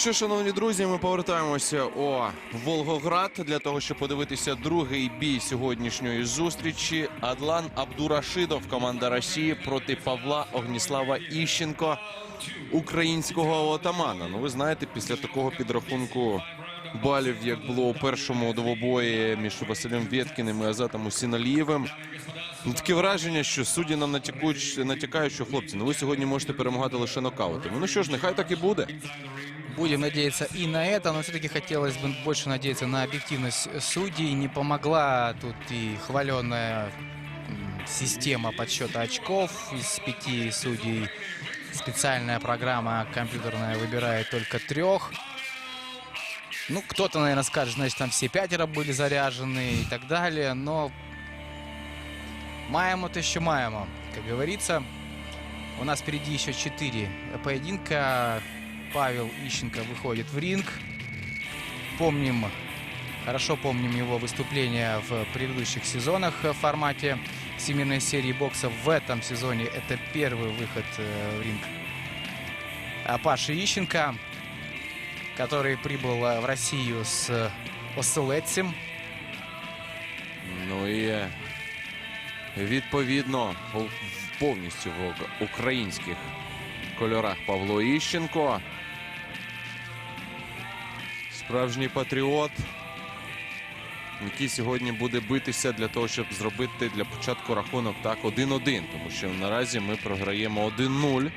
Що, шановні друзі, ми повертаємося у Волгоград для того, щоб подивитися другий бій сьогоднішньої зустрічі. Адлан Абдурашидов, команда Росії проти Павла Огніслава Іщенко, українського отамана. Ну, ви знаєте, після такого підрахунку балів, як було у першому двобої між Василем Вєткіним і Азатом Усіналієвим. Ну, таке враження, що судді нам натякують, натякають, що хлопці, ну ви сьогодні можете перемагати лише нокаутами. Ну що ж, нехай так і буде. Будем надеяться и на это, но все-таки хотелось бы больше надеяться на объективность судей. Не помогла тут и хваленная система подсчета очков из пяти судей. Специальная программа компьютерная выбирает только трех. Ну, кто-то, наверное, скажет, значит, там все пятеро были заряжены и так далее, но маемо то еще маемо. Как говорится, у нас впереди еще четыре поединка. Павел Ищенко выходит в ринг. Помним, хорошо помним его выступления в предыдущих сезонах в формате всемирной серии бокса. В этом сезоне это первый выход э, в ринг а, Паши Ищенко, который прибыл э, в Россию с Оселедцем. Ну і відповідно пов- повністю в українських кольорах Павло Іщенко. Справжній патріот, який сьогодні буде битися для того, щоб зробити для початку рахунок так 1-1. Тому що наразі ми програємо 1-0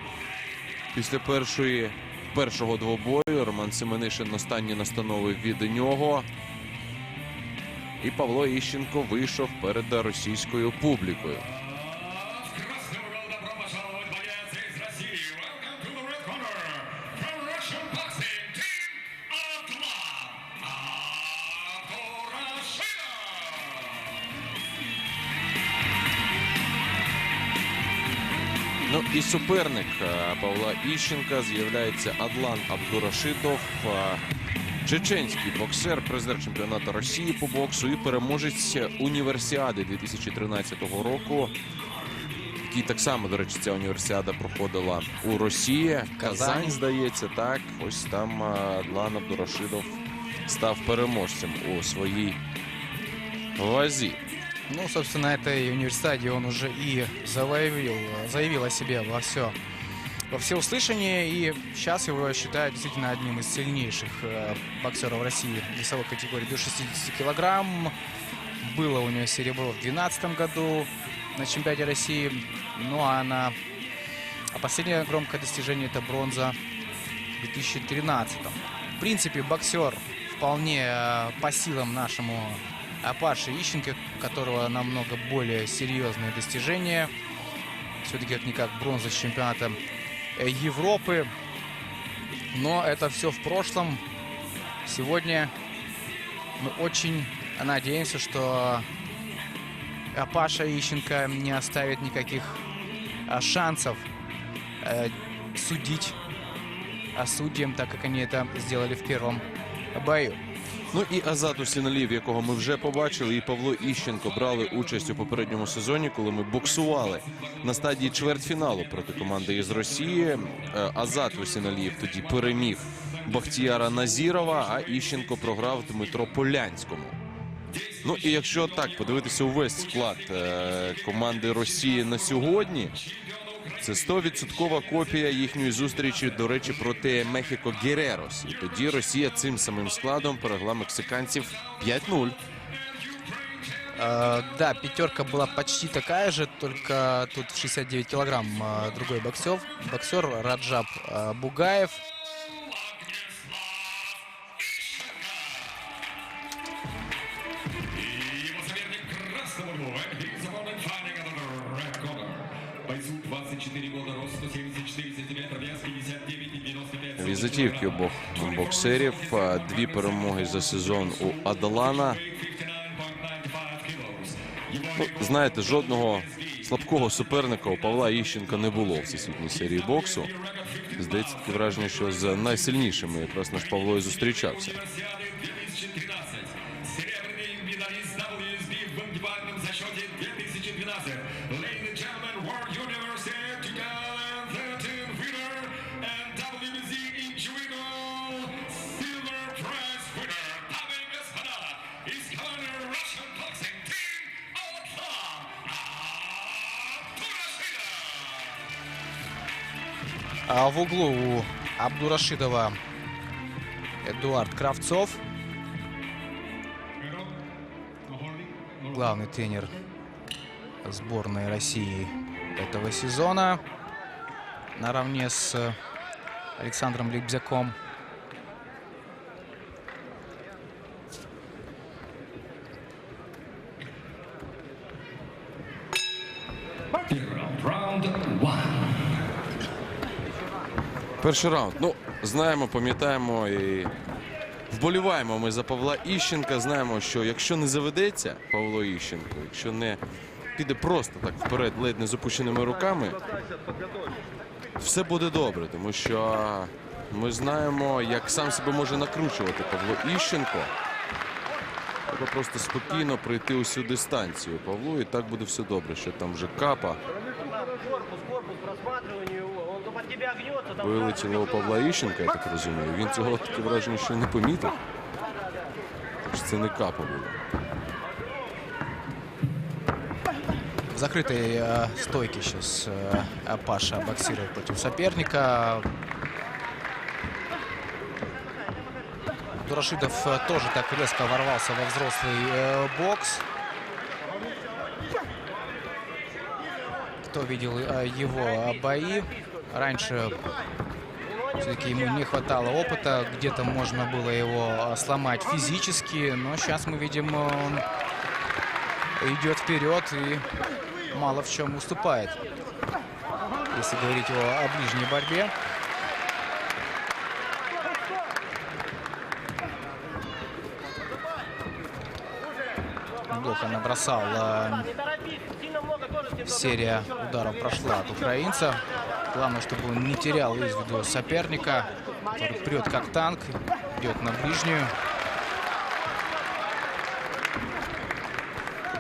після першої, першого двобою. Роман Семенишин останні настанови від нього. І Павло Іщенко вийшов перед російською публікою. Суперник е, Павла Іщенка з'являється Адлан Абдурашитов, е, чеченський боксер, призер чемпіонату Росії по боксу і переможець універсіади 2013 року. Який так само, до речі, ця універсіада проходила у Росії. Казань, Казань. здається, так. Ось там е, Адлан Абдурашидов став переможцем у своїй вазі. Ну, собственно, этой университете он уже и заявил, заявил о себе во все во всеуслышание, и сейчас его считают действительно одним из сильнейших э, боксеров России весовой категории до 60 килограмм. Было у него серебро в 2012 году на чемпионате России, ну а на а последнее громкое достижение это бронза в 2013. В принципе, боксер вполне э, по силам нашему а Паше Ищенко, у которого намного более серьезные достижения. Все-таки как-никак бронза с чемпионата э, Европы. Но это все в прошлом. Сегодня мы очень надеемся, что э, Паша Ищенко не оставит никаких а, шансов э, судить судьям, так как они это сделали в первом бою. Ну і Азат Усіналів, якого ми вже побачили, і Павло Іщенко брали участь у попередньому сезоні, коли ми боксували на стадії чвертьфіналу проти команди із Росії. Е, Азат Усіналів тоді переміг Бахтіяра Назірова, а Іщенко програв Дмитро Полянському. Ну і якщо так подивитися увесь склад е, команди Росії на сьогодні, це 100% копія їхньої зустрічі, до речі, проти Мехіко Герерос. І тоді Росія цим самим складом перегла мексиканців 5-0. Э, Да, пятерка была почти такая же, только тут в 69 килограмм э, другой боксер, боксер Раджаб э, Бугаев. Візитівки обох боксерів. Дві перемоги за сезон у Адалана. Ну, знаєте, жодного слабкого суперника у Павла Іщенка не було в всесвітній серії боксу. Здається, таке враження, що з найсильнішими якраз наш Павло і зустрічався. В углу у Абдурашидова Эдуард Кравцов. Главный тренер сборной России этого сезона. Наравне с Александром Лебзяком. Перший раунд. Ну, знаємо, пам'ятаємо і вболіваємо ми за Павла Іщенка. Знаємо, що якщо не заведеться Павло Іщенко, якщо не піде просто так вперед, ледь не з руками, все буде добре, тому що ми знаємо, як сам себе може накручувати Павло Іщенко. Треба просто спокійно пройти усю дистанцію Павлу, і так буде все добре. Що там вже капа Корпус, корпус, просматривание его. Он под тебя гнется. Там вилетіло у Павла Іщенка, я так розумію. Він цього таке враження, що не помітив. Тож Це не капа було. В закрытой э, стойке сейчас э, Паша боксирует против соперника. Дурашидов э, тоже так резко ворвался во взрослый э, бокс. Кто видел э, его э, бои, Раньше все-таки ему не хватало опыта, где-то можно было его э, сломать физически, но сейчас мы видим, он идет вперед и мало в чем уступает. Если говорить о, о ближней борьбе. Неплохо набросал. тебе Серия ударов прошла от украинца. Главное, чтобы он не терял из виду соперника, который прет как танк, идет на ближнюю.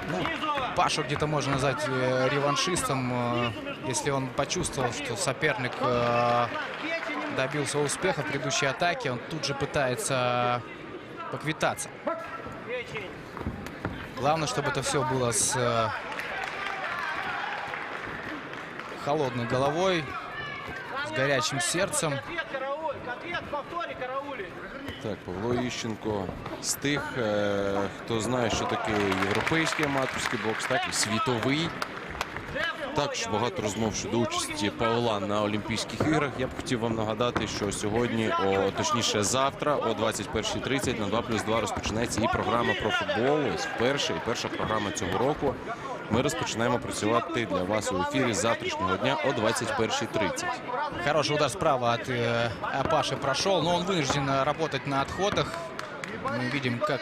Ну, Пашу где-то можно назвать э, реваншистом, э, если он почувствовал, что соперник э, добился успеха в предыдущей атаке, он тут же пытается поквитаться. Главное, чтобы это все было с э, холодной головой, горячим сердцем. Так, Павло Іщенко з тих, е, хто знає, що таке європейський аматорський бокс, так і світовий. Також багато розмов щодо участі Павла на Олімпійських іграх. Я б хотів вам нагадати, що сьогодні, о, точніше завтра, о 21.30 на 2 плюс 2 розпочинається і програма про футбол. Ось вперше і перша програма цього року. Ми розпочинаємо працювати для вас у ефірі з завтрашнього дня о 21.30. Хороший удар справа от э, Паши прошел, но он вынужден э, работать на отходах. Мы видим, как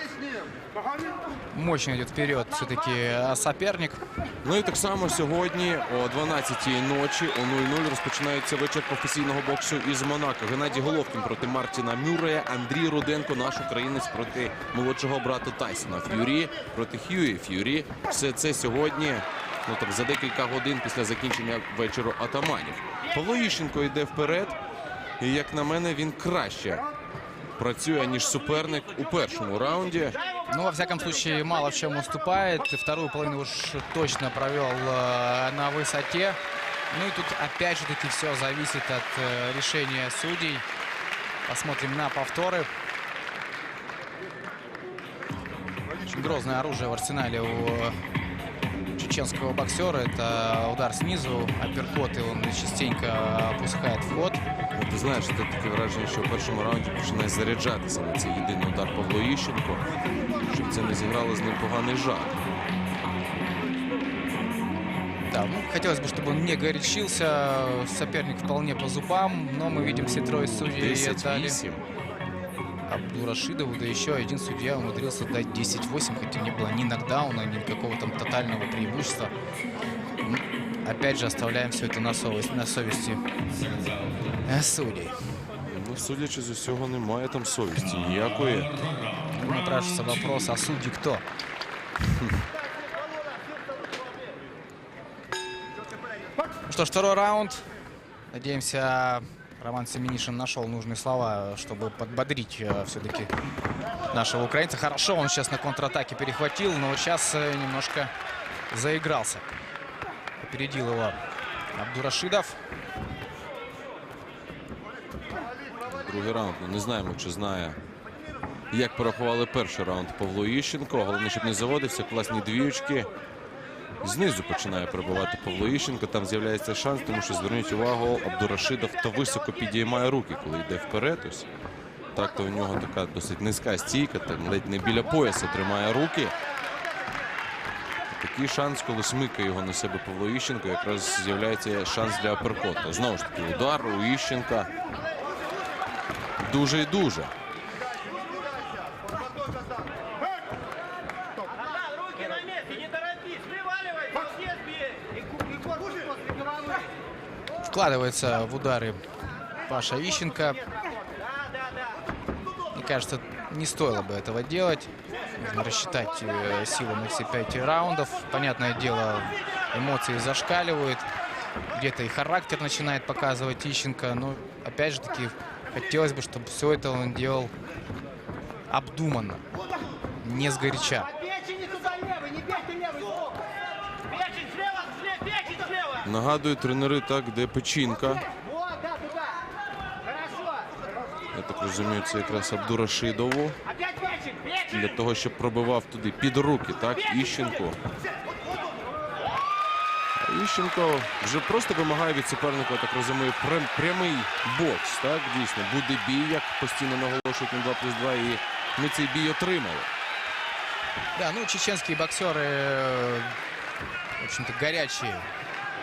мощно идет вперед все-таки э, соперник. Ну і так само сьогодні о 12-й ночі о 0-0 розпочинається вечір професійного боксу із Монако. Геннадій Головкін проти Мартіна Мюррея, Андрій Руденко, наш українець проти молодшого брата Тайсона. Ф'юрі проти Хьюї Ф'юрі. Все це сьогодні. Ну так за декілька годин після закінчення вечору атаманів. Павло Іщенко йде вперед, і як на мене, він краще працює ніж суперник у першому раунді. Ну, во всяком случае, мало в чем уступает. И Вторую половину уж точно провел э, на высоте. Ну и тут опять же таки все зависит от э, решения судей. Посмотрим на повторы. Очень грозное оружие в арсенале у э, чеченского боксера. Это удар снизу, апперкоты он частенько опускает в ход. Ну, Ти знаєш, це таке враження, що в першому раунді починає заряджатися на цей єдиний удар Павло Іщенко, щоб це не зіграло з ним поганий жарт. Да, ну, хотелось бы, чтобы он не горячился. Соперник вполне по зубам, но мы видим все трое судей дали 10-8. Абдурашидову, да еще один судья умудрился дать 10-8, хотя не было ни нокдауна, ни какого там тотального преимущества. М, Опять же, оставляем все это на, совесть, на совести э, судей. Ну, судячи з усього, немає там совісті ніякої. Напрашивается вопрос, а судьи кто? Ну что ж, второй раунд. Надеемся, Роман Семенишин нашел нужные слова, чтобы подбодрить все-таки нашего украинца. Хорошо, он сейчас на контратаке перехватил, но вот сейчас э, немножко заигрался. Опередил его Абдурашидов. Другий раунд. Ну, не знаємо, чи знає, як порахували перший раунд Павло Іщенко. Головне, щоб не заводився. Класні двіючки. Знизу починає пробивати Павло Іщенко. Там з'являється шанс, тому що зверніть увагу, Абдурашидов та високо підіймає руки, коли йде вперед. Ось так то у нього така досить низька стійка, так ледь не біля пояса тримає руки. Такий шанс, коли смикає його на себе Павло Іщенко, якраз з'являється шанс для аперкота. Знову ж таки, удар у Іщенка. Дуже і дуже. Вкладывается в удары Паша Ищенко. Мне кажется, не стоило бы этого делать. Нужно рассчитать э, силу на все пять раундов. Понятное дело, эмоции зашкаливают. Где-то и характер начинает показывать Ищенко. Но, опять же таки, хотелось бы, чтобы все это он делал обдуманно, не сгоряча. А печень туда левый, не бейте левый сбоку. Печень слева, слева, печень слева. Нагадую, тренери так, де печінка. Вот, да, туда. Хорошо. Я так розумію, це якраз Абдурашидову. Опять печень, печень. Для того, щоб пробивав туди під руки, так, Іщенко. А Іщенко вже просто вимагає від суперника, я так розумію, прям, прямий бокс. Так, дійсно, буде бій, як постійно наголошують на 2 плюс 2, і ми цей бій отримали. Да, ну, чеченские боксеры, э, в общем-то, горячие.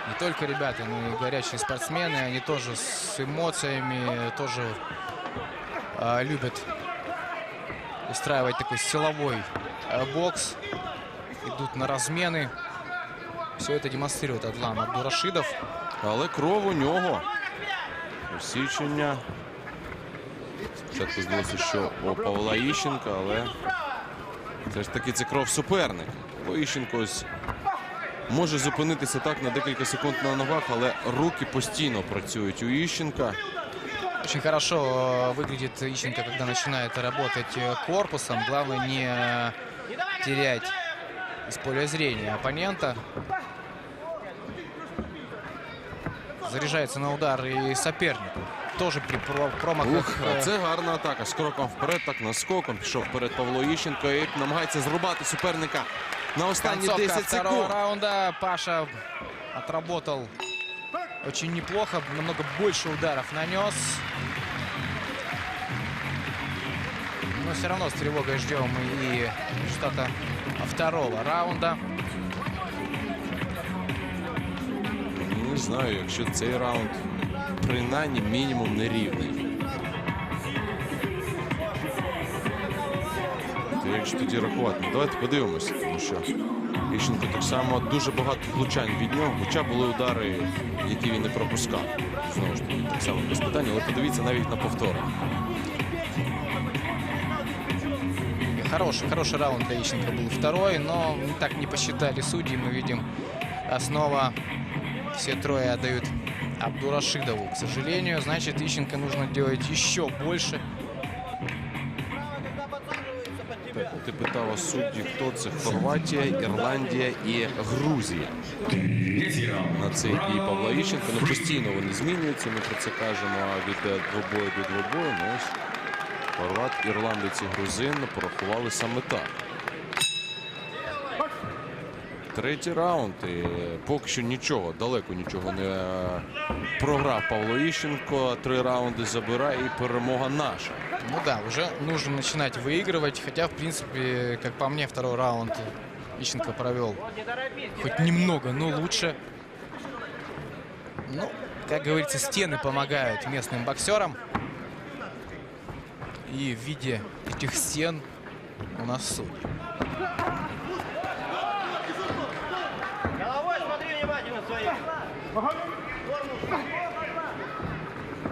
Не только ребята, но и горячие спортсмены. Они тоже с эмоциями, тоже э, любят устраивать такой силовой э, бокс. Идут на размены. Все это демонстрирует Адлан Абдурашидов. Але кров у нього. Усічення. Спочатку здалося, що у Павла Іщенка, але все ж таки це кров суперника. Бо Іщенко ось може зупинитися так на декілька секунд на ногах, але руки постійно працюють у Іщенка. Очень хорошо э, выглядит Ищенко, когда начинает работать э, корпусом. Главное не э, Не давай, терять из поля зрения оппонента. Заряжается на удар и соперник. Тоже при про- промахах. Ух, а э, це гарна атака. З кроком вперед, так наскоком пішов вперед Павло Іщенко і намагається зрубати суперника на останні Концовка 10 второго секунд. раунда. Паша отработал очень неплохо. Намного больше ударов нанес. Но все равно с тревогой ждем и результата второго раунда. Не знаю, якщо цей раунд принаймні мінімум нерівний. То якщо тоді рахувати, давайте подивимося, тому що Іщенко так само дуже багато влучань від нього, хоча були удари, які він не пропускав. Знову ж таки, так само без питань, але подивіться навіть на повтори. Хороший, хороший раунд для Ищенко был второй, но так не посчитали судьи. Мы видим, снова все трое отдают Абдурашидову. К сожалению, значит, Ищенко нужно делать еще больше. Так, ти питала судді, хто це і Грузія. Третий раунд. на цей бій Павла Іщенка. Ну постійно вони змінюються. Ми про це кажемо від е, двобою до двобою. Ну ось Хорват, ірландець і грузин порахували саме так. Третій раунд. І поки що нічого, далеко нічого не е, програв Павло Іщенко. Три раунди забирає і перемога наша. Ну да, уже нужно начинать выигрывать. Хотя, в принципе, как по мне, второй раунд Ищенко провел Не торопись. хоть немного, но лучше. Ну, как говорится, стены помогают местным боксерам. И в виде этих стен у нас судьи. Головой смотри внимательно своим.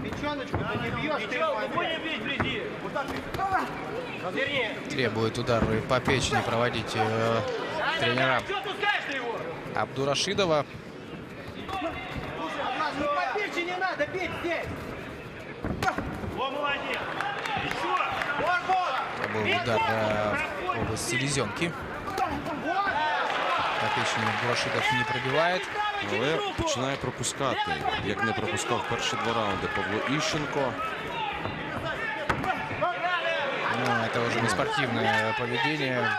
Печеночку ты не бьешь, Печенку будем бить вблизи. Разверни. Требует удары по печени проводить э, тренера Что пускаешь ты его? Абдурашидова. Не по печени надо бить здесь. О, молодец. Еще. Корпус. Это был удар э, в область селезенки. По печени Абдурашидов не пробивает. Але починає пропускати. Як не пропускав перші два раунди Павло Іщенко. это уже не спортивное поведение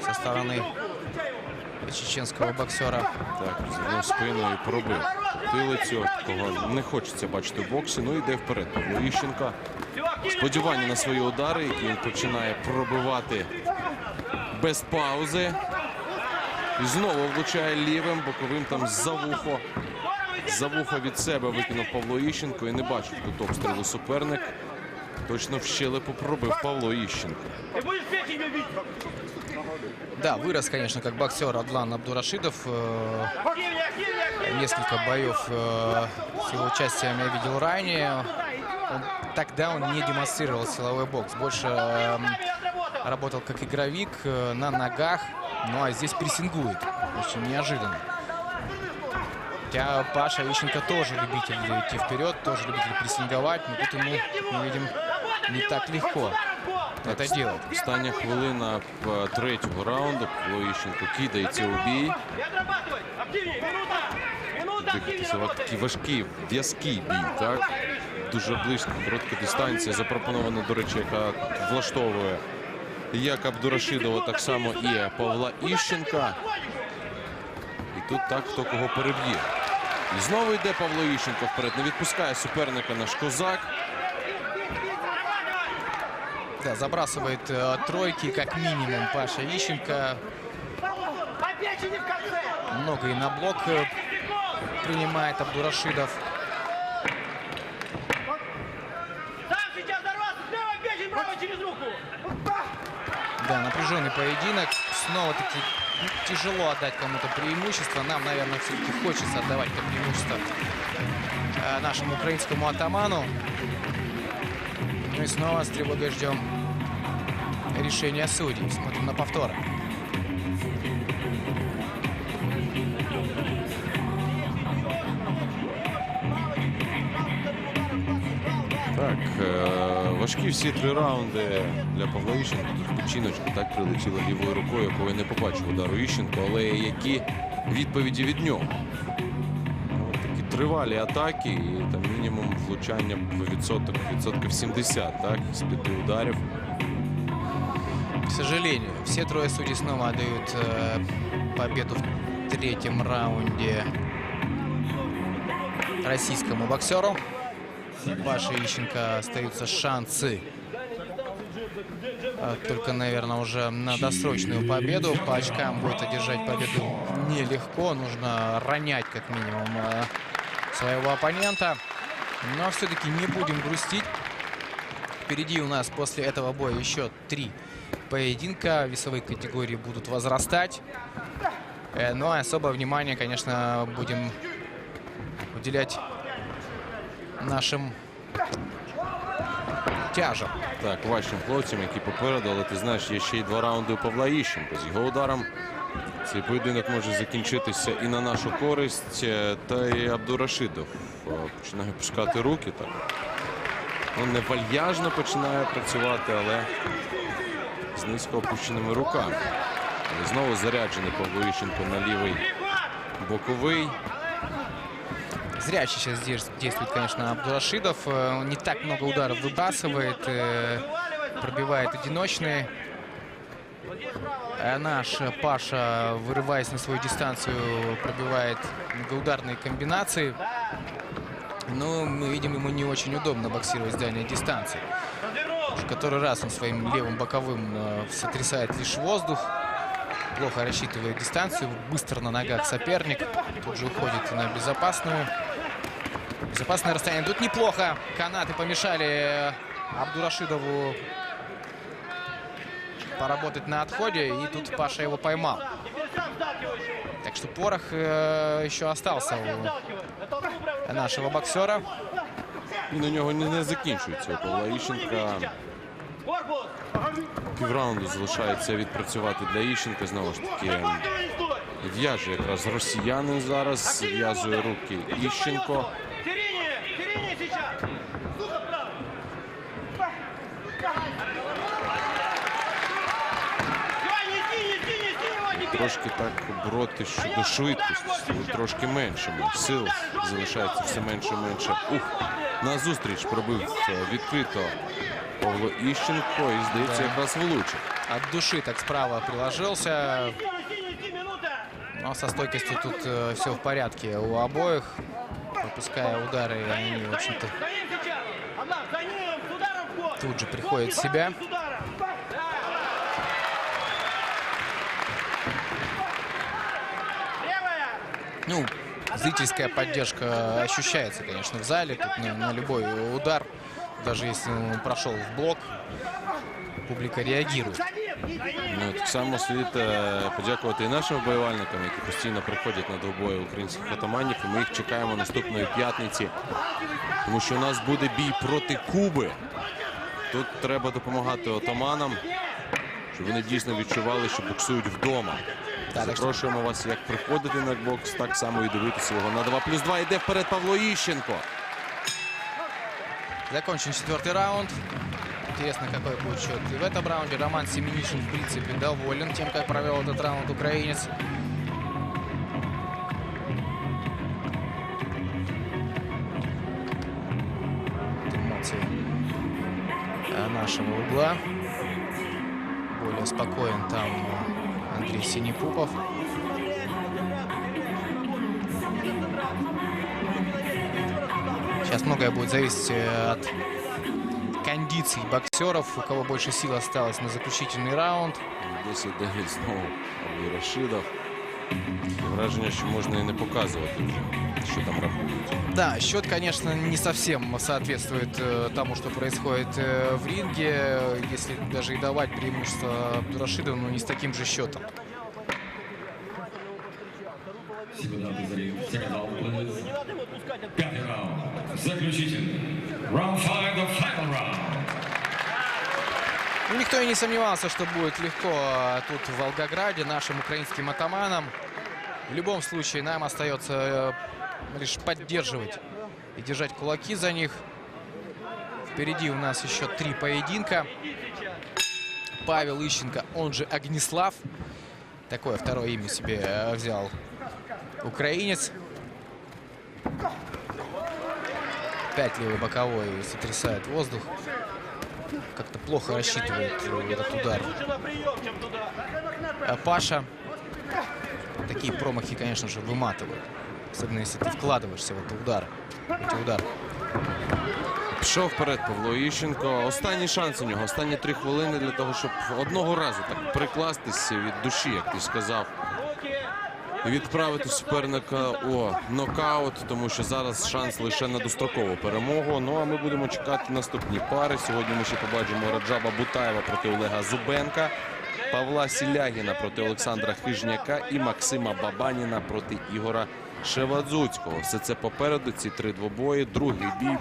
со стороны чеченского боксера. Так, звернув спину і пробив потилицю, кого не хочеться бачити в боксі. Ну йде вперед Павло Іщенко. Сподівання на свої удари, які він починає пробивати без паузи. І знову влучає лівим, боковим там за вухо. За вухо від себе викинув Павло Іщенко і не бачив тут обстрілу суперник. Точно в щелепу пробив Павло Іщенко. Да, вырос, конечно, как боксер Адлан Абдурашидов. Э! Несколько боев э, с его участием я видел ранее. Тогда он не демонстрировал силовой бокс. Больше эм, работал как игровик э, на ногах. Ну а здесь прессингует. Очень неожиданно. Хотя Паша Ищенко тоже любитель идти вперед, тоже любитель прессинговать. Но тут ему, мы видим, не так легко это делать. Остання хвилина е, третього раунду. Павло Іщенко кидається у бій. Такий важкий, в'язкий бій, так? Дуже близько, коротка дистанція. Запропонована, до речі, яка влаштовує як Абдурашидова, так само і Павла Іщенка. І тут так, хто кого переб'є. І знову йде Павло Іщенко вперед. Не відпускає суперника наш козак. Да, забрасывает э, тройки, как минимум, Паша Ищенко. Много и на блок э, принимает Абдурашидов. Да, напряженный поединок. Снова-таки тяжело отдать кому-то преимущество. Нам, наверное, все-таки хочется отдавать это преимущество э, нашему украинскому атаману. Ну и снова с тревогой ждем решения судей. Смотрим на повтор. Так, е, важкі всі три раунди для Павла Іщенка. В так прилетіло лівою рукою, якого не побачив удару Іщенко, але які відповіді від нього. Ну, Такі тривалі атаки і там мінімум влучання в відсоток, відсотків 70, так, з п'яти ударів. К сожалению, все трое судей снова отдают э, победу в третьем раунде российскому боксеру. У Паши Ищенко остаются шансы. э, Только, наверное, уже на досрочную победу. По очкам будет одержать победу нелегко. Нужно ронять, как минимум, э, своего оппонента. Но все-таки не будем грустить. Впереди у нас после этого боя еще три поединка. Весовые категории будут возрастать. Э, Ну а особое внимание, конечно, будем уделять нашим тяжам. Так, важчим хлопцям, які попереду, але ти знаєш, є ще й два раунди у Павла Іщенка. З його ударом цей поєдинок може закінчитися і на нашу користь. Е, Та й Абдурашидов е, починає пускати руки. Так. Ну, не вальяжно починає працювати, але з низько опущеними руками. І знову заряджений Павло Іщенко на лівий боковий. Зря сейчас здесь действует, конечно, Абдурашидов. Э, Он не так много ударов выбрасывает, э, пробивает одиночные. А Наш э, Паша, вырываясь на свою дистанцию, пробивает многоударные комбинации. Но мы видим, ему не очень удобно боксировать с дальней дистанции. Уж который раз он своим левым боковым э, сотрясает лишь воздух. Плохо рассчитывает дистанцию. Быстро на ногах соперник. Тут же уходит на безопасную. Безопасное расстояние. Тут неплохо. Канаты помешали э, Абдурашидову поработать на отходе. И тут Паша его поймал. Так что порох э, еще остался у нашего боксера. І на нього не, не закінчується Павла Іщенка. Півраунду залишається відпрацювати для Іщенка. Знову ж таки, в'яже якраз росіянин зараз, зв'язує руки Іщенко. Трошки так бороти щодо швидкості, стало трошки меншими. Сил залишається все менше і менше. Ух, на зустріч пробив е, відкрито Павло Іщенко і, здається, Да. якраз влучив. От души так справа приложился. Синий, синий, минута. Но со стойкостью тут все в порядке у обоих. Пропуская удары, они, в общем-то, За ним сейчас. Одна, за ним, с ударом в ход. Тут же приходит в Ход, себя. Ну, зрительская поддержка ощущается, конечно, в зале. Тут на, на любой удар, даже если он прошел в блок, публика реагирует. Ну, так само слід е, подякувати і нашим вболівальникам, які постійно приходять на двобої українських атаманів. Ми їх чекаємо наступної п'ятниці, тому що у нас буде бій проти Куби. Тут треба допомагати отаманам, щоб вони дійсно відчували, що боксують вдома. Так, так що- Запрошуємо вас як приходити на бокс, так само і дивитися його на 2 плюс 2. Йде вперед Павло Іщенко. Закончен четвертый раунд. Интересно, какой будет счет и в этом раунде. Роман Семенишин, в принципе, доволен тем, как провел этот раунд украинец. Эмоции э, нашего угла. Более спокоен там э, Андрей Синепупов. Сейчас многое будет зависеть э, от кондиций боксеров, у кого больше сил осталось на заключительный раунд. Десь іде знову Павло Рашидов. Враження, що можна і не показувати, що там рахують. Да, счет, конечно, не совсем соответствует э, тому, что происходит э, в ринге. Если даже и давать преимущество Абдурашидову, но не с таким же счетом. Пятый раунд. Заключительный. Round никто и не сомневался, что будет легко э, тут в Волгограде нашим украинским атаманам. В любом случае нам остается э, лишь поддерживать и держать кулаки за них. Впереди у нас еще три поединка. Павел Ищенко, он же Огнеслав. Такое второе имя себе э, взял украинец. Опять левый боковой сотрясает воздух. Как-то плохо рассчитывает э, этот удар. Лучше на прием, чем туда. А Паша. Такие промахи, конечно же, выматывают. Особенно если ты вкладываешься в этот удар. Эти удары. Пішов вперед Павло Іщенко. Останній шанс у нього, останні три хвилини для того, щоб одного разу так прикластися від душі, як ти сказав, Руки. і відправити суперника у нокаут, тому що зараз шанс лише на дострокову перемогу. Ну а ми будемо чекати наступні пари. Сьогодні ми ще побачимо Раджаба Бутаєва проти Олега Зубенка, Павла Сілягіна проти Олександра Хижняка і Максима Бабаніна проти Ігора Шевадзуцького. Все це попереду. Ці три двобої. Другий бій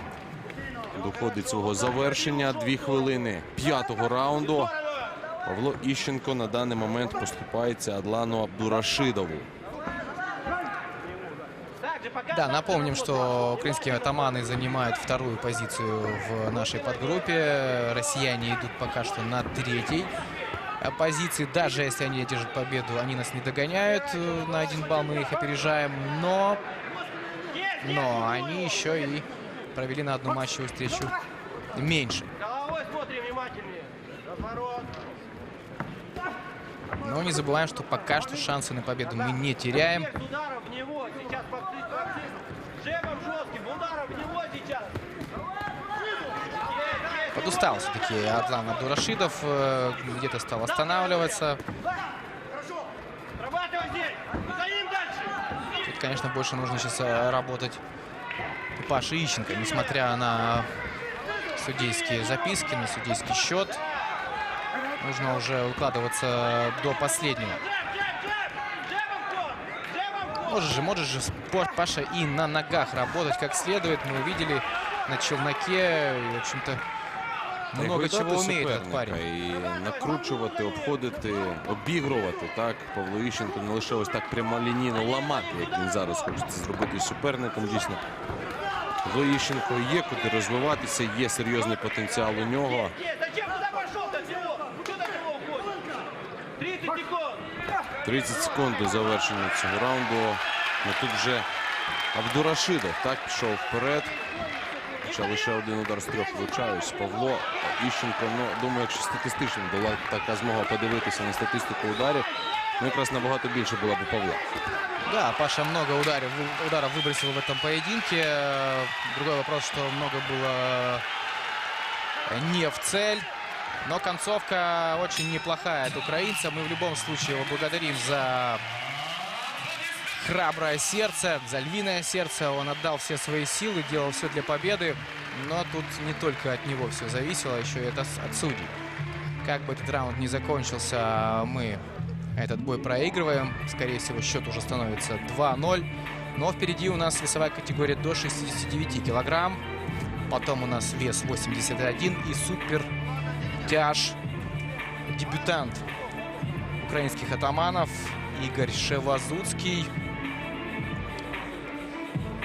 доходить свого завершення. Дві хвилини п'ятого раунду. Павло Іщенко на даний момент поступається Адлану Абдурашидову. Да, напомним, что украинские атаманы занимают вторую позицию в нашей подгруппе. Россияне идут пока что на третьей позиции. Даже если они одержат победу, они нас не догоняют. Э, На один балл мы их опережаем. Но, но они еще и провели на одну матчевую встречу меньше. Головой смотри внимательнее. Но не забываем, что пока что шансы на победу мы не теряем. Подустал все-таки Адлан Абдурашидов. э, Где-то стал останавливаться. Тут, конечно, больше нужно сейчас э, работать Паше Ищенко, несмотря на судейские записки, на судейский счет. Нужно уже укладываться до последнего. Джеб, джеб, джеб. Джебом в ход. Джебом в ход. Можешь же, можешь же Па- Паша и на ногах работать как следует. Мы увидели на челноке, и, в общем-то, Та й много гойдати чего умеет этот суперника, парень. І накручувати, обходити, обігрувати. Так, Павло Іщенко не лише ось так прямолінійно ламати, як він зараз хоче це зробити із суперником. Дійсно, Павло Іщенко є куди розвиватися, є серйозний потенціал у нього. 30 секунд до завершення цього раунду. Ну тут вже Абдурашидов так пішов вперед. хоча лише один удар з трьох влучаюсь. Павло Іщенко, ну думаю, якщо статистично була така змога подивитися на статистику ударів, ну якраз набагато більше була б у Павла. Да, Паша много ударов, ударов выбросил в этом поединке. Э, Другой вопрос, что много было не в цель. Но концовка очень неплохая от украинца. Мы в любом случае его благодарим за храброе сердце, за львиное сердце. Он отдал все свои силы, делал все для победы. Но тут не только от него все зависело, еще и это от судей. Как бы этот раунд не закончился, мы этот бой проигрываем. Скорее всего, счет уже становится 2-0. Но впереди у нас весовая категория до 69 килограмм. Потом у нас вес 81 и супер тяж дебютант украинских атаманов Игорь Шевазуцкий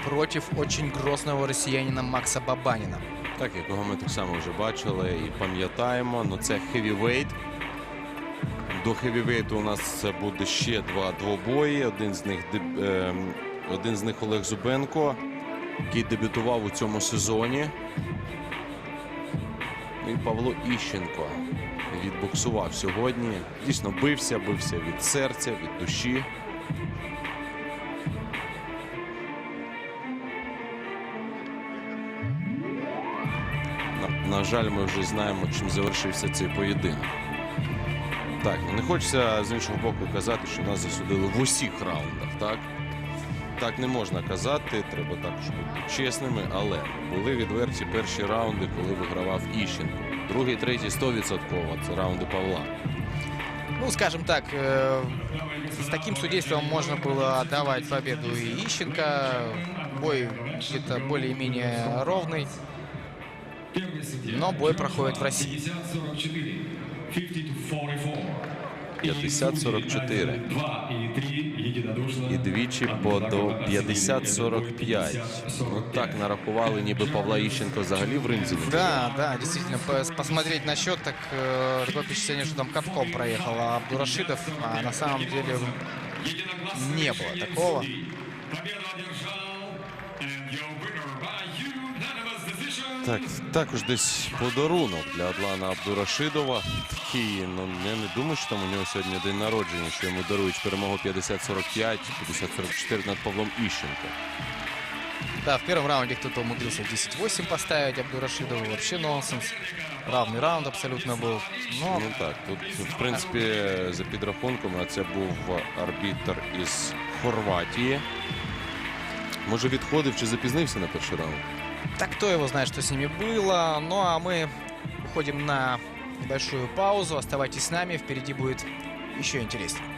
против очень грозного россиянина Макса Бабанина. Так, якого ми так само вже бачили і пам'ятаємо, ну це хевівейт. До хевівейту у нас буде ще два двобої. Один з них ем, один з них Олег Зубенко, який дебютував у цьому сезоні. Ну І Павло Іщенко відбоксував сьогодні. Дійсно бився, бився від серця, від душі. На, на жаль, ми вже знаємо, чим завершився цей поєдинок. Так, ну не хочеться з іншого боку казати, що нас засудили в усіх раундах, так? Так не можна казати, треба також бути чесними, але були відверті перші раунди, коли вигравав Іщенко. Другий, третій 100% це раунди Павла. Ну, скажем так, э, с таким судейством можно было отдавать победу и Ищенко. Бой где-то более-менее ровный. Первый судья. Но бой проходит в России. 50-44. 50-44. 50-44. 2 и 3 единодушно. І двічі по до 50-45. Ну так нарахували, ніби Павла Іщенко взагалі в ринзі не Да, да, действительно, пос- посмотреть на счет, так э, такое впечатление, что там катком проехал Абдурашидов, а на самом деле не было такого. Победу одержал. And your winner by unanimous decision. Так, також десь подарунок для Адлана Абдурашидова. Такий, ну я не думаю, що там у нього сьогодні день народження, що йому дарують перемогу 50-45, 50-44 над Павлом Іщенко. Да, в первом раунде кто-то умудрился 10-8 поставить Абдурашидову. Вообще нонсенс. Равный раунд абсолютно был. Но Ну так, тут в принципі за підрахунком, а це був арбітр із Хорватії. Може відходив чи запізнився на перший раунд? Так кто его знает, что с ними было. Ну а мы уходим на небольшую паузу. Оставайтесь с нами, впереди будет еще интереснее.